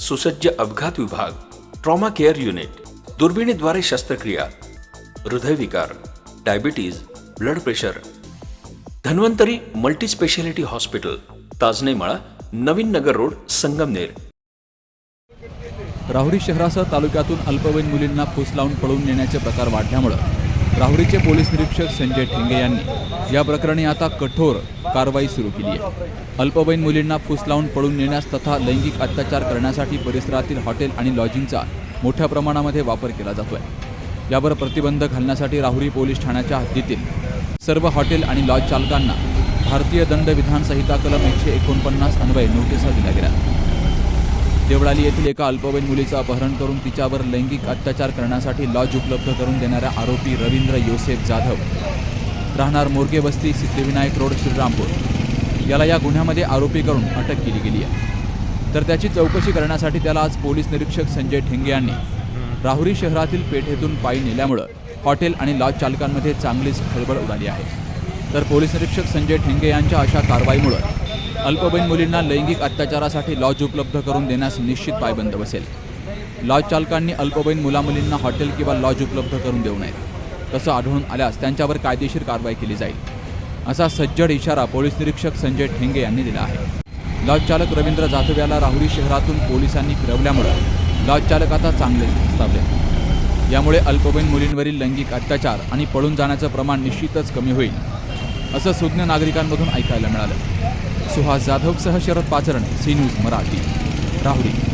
सुसज्ज अपघात विभाग ट्रॉमा केअर युनिट दुर्बिणीद्वारे शस्त्रक्रिया हृदयविकार diabetes blood pressure Dhanvantari multispeciality hospital Tajnemala Navin Nagar road Sangamner. Rahuri शहरासह तालुक्यातून अल्पवयीन मुलींना फूस लावून पळून नेण्याचे प्रकार वाढल्यामुळं राहुरीचे पोलीस निरीक्षक संजय ठेंगे यांनी या प्रकरणी आता कठोर कारवाई सुरू केली आहे. अल्पवयीन मुलींना फूस लावून पळून नेण्यास तथा लैंगिक अत्याचार करण्यासाठी परिसरातील हॉटेल आणि लॉजिंगचा मोठ्या प्रमाणामध्ये वापर केला जातोय. यावर प्रतिबंध घालण्यासाठी राहुरी पोलीस ठाण्याच्या हद्दीतील सर्व हॉटेल आणि लॉज चालकांना भारतीय दंड विधान संहिता कलम एकशे एकोणपन्नास अन्वये नोटिसा दिल्या गेल्या. देवळाली येथील एका अल्पवयीन मुलीचं अपहरण करून तिच्यावर लैंगिक अत्याचार करण्यासाठी लॉज उपलब्ध करून देणाऱ्या आरोपी रवींद्र योसेफ जाधव राहणार मोरगे वस्ती सिद्धिविनायक रोड श्रीरामपूर. याला या गुन्ह्यामध्ये आरोपी करून अटक केली गेली आहे. तर त्याची चौकशी करण्यासाठी त्याला आज पोलीस निरीक्षक संजय ठेंगे यांनी राहुरी शहरातील पेठेतून पायी नेल्यामुळं हॉटेल आणि लॉज चालकांमध्ये चांगलीच खळबळ उडाली आहे. तर पोलीस निरीक्षक संजय ठेंगे यांच्या अशा कारवाईमुळं अल्पवयीन मुलींना लैंगिक अत्याचारासाठी लॉज उपलब्ध करून देण्यास निश्चित पायबंद बसेल. लॉज चालकांनी अल्पवयीन मुलामुलींना हॉटेल किंवा लॉज उपलब्ध करून देऊ नयेत तसं आढळून आल्यास त्यांच्यावर कायदेशीर कारवाई केली जाईल. असा सज्जड इशारा पोलीस निरीक्षक संजय ठेंगे यांनी दिला आहे. लॉजचालक रवींद्र जाधव याला राहुरी शहरातून पोलिसांनी फिरवल्यामुळं लॉजचालक आता चांगलेच प्रस्तावले यामुळे अल्पवयीन मुलींवरील लैंगिक अत्याचार आणि पळून जाण्याचं प्रमाण निश्चितच कमी होईल असं सुज्ञ नागरिकांमधून ऐकायला मिळालं. सुहास जाधवसह शरद पाचरण सी न्यूज मराठी राहुरी.